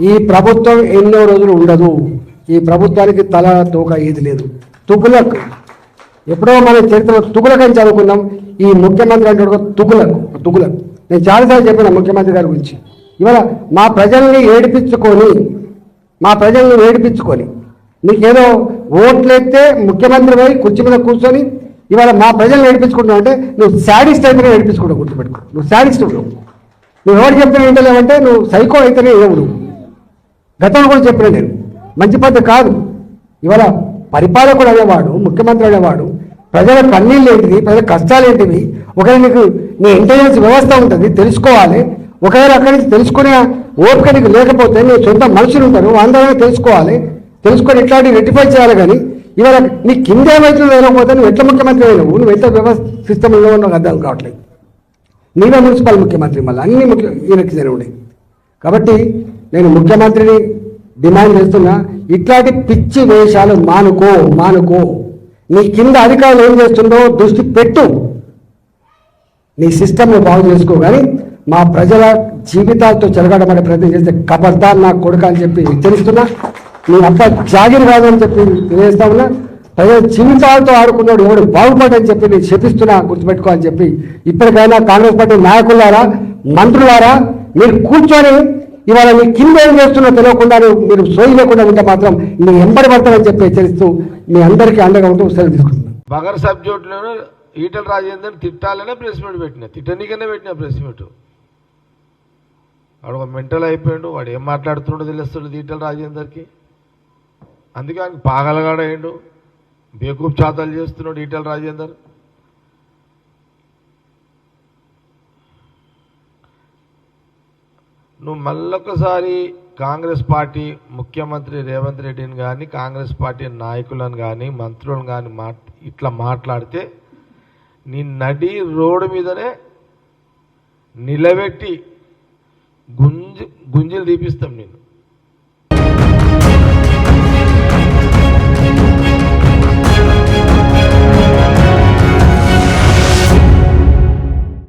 ఈ ప్రభుత్వం ఎన్నో రోజులు ఉండదు. ఈ ప్రభుత్వానికి తల తోక ఏది లేదు. తుగులకు. ఎప్పుడో మన చరిత్రలో తుగులకు అని చదువుకున్నాం. ఈ ముఖ్యమంత్రి అంటే తుగులకు. తుగులకు. నేను చాలాసార్లు చెప్పిన ముఖ్యమంత్రి గారి గురించి. ఇవాళ మా ప్రజల్ని ఏడిపించుకొని మా ప్రజల్ని ఏడిపించుకొని నీకేదో ఓట్లెత్తే ముఖ్యమంత్రి పోయి కుర్చీ మీద కూర్చొని ఇవాళ మా ప్రజల్ని ఏడిపించుకుంటున్నావు అంటే నువ్వు శాడిస్ట్ అయితేనే ఏడిపించుకుంటావు గుర్తుపెట్టుకో. నువ్వు శాడిస్ట్ నువ్వు. నువ్వు ఎవరు చెప్తే వింటలేవంటే నువ్వు సైకో అయితేనే ఏవుడు గతంలో కూడా చెప్పిన నేను మంచి పద్ధతి కాదు. ఇవాళ పరిపాలకుడు అనేవాడు ముఖ్యమంత్రి అనేవాడు ప్రజల కన్నీళ్ళు ఏంటివి ప్రజల కష్టాలు ఏంటివి ఒకవేళ నీకు నీ ఇంటెలిజెన్స్ వ్యవస్థ ఉంటుంది తెలుసుకోవాలి. ఒకవేళ అక్కడి నుంచి తెలుసుకునే ఓపిక నీకు లేకపోతే నీ సొంత మనుషులు ఉంటారు అందరూ తెలుసుకోవాలి. తెలుసుకొని ఇట్లాంటివి రెక్టిఫై చేయాలి కానీ ఇవాళ నీ కింద ఏమైతుందో లేకపోతే నువ్వు ఎట్లా ముఖ్యమంత్రి అయినావు నువ్వు ఎంత వ్యవస్థ సిస్టంలో ఉన్నావు అర్థం కావట్లేదు. నీవే మున్సిపల్ ముఖ్యమంత్రి మళ్ళీ అన్ని ముఖ్య ఈయనకి జరిగినాయి కాబట్టి నేను ముఖ్యమంత్రిని డిమాండ్ చేస్తున్నా ఇట్లాంటి పిచ్చి వేషాలు మానుకో మానుకో. నీ కింద అధికారులు ఏం చేస్తుందో దృష్టి పెట్టు. నీ సిస్టమ్ని బాగు చేసుకో కానీ మా ప్రజల జీవితాలతో చెలగాటపడే ప్రయత్నం చేస్తే కబర్దార్ నా కొడుకు అని చెప్పి తెలుస్తున్నా నీ అబ్బా జాగిరి కాదని చెప్పి తెలియజేస్తా ఉన్నా. ప్రజల జీవితాలతో ఆడుకున్నాడు ఎవడు బాగుపడని చెప్పి నేను శపిస్తున్నా గుర్తుపెట్టుకో అని చెప్పి. ఇప్పటికైనా కాంగ్రెస్ పార్టీ నాయకులారా మంత్రులారా మీరు కూర్చొని ఇవాళ మీ కింద ఏం చేస్తున్నా తెలియకుండా మీరు సోయి లేకుండా ఉంటే మాత్రం మీ ఎంబడి పడతామని చెప్పి హెచ్చరిస్తూ మీ అందరికీ అండగా ఉంటూ సెలవు తీసుకుంటున్నాను. బగర్ సబ్జెక్టులో ఈటల రాజేందర్ తిట్టాలనే ప్రెస్ మీట్ పెట్టిన. తిట్టనికనే పెట్టిన ప్రెస్ మీట్ వాడు ఒక మెంటల్ అయిపోయాడు. వాడు ఏం మాట్లాడుతుండో తెలుస్తుంది ఈటల రాజేందర్కి. అందుకే ఆయనకి పాగలగాడయ్యాడు. బేకూప్ చాతాలు చేస్తున్నాడు ఈటల రాజేందర్. నువ్వు మళ్ళొకసారి కాంగ్రెస్ పార్టీ ముఖ్యమంత్రి రేవంత్ రెడ్డిని కానీ కాంగ్రెస్ పార్టీ నాయకులను కానీ మంత్రులను కానీ మాట్ ఇట్లా మాట్లాడితే నీ నడి రోడ్డు మీదనే నిలబెట్టి గుంజి గుంజీలు తీపిస్తాం నేను.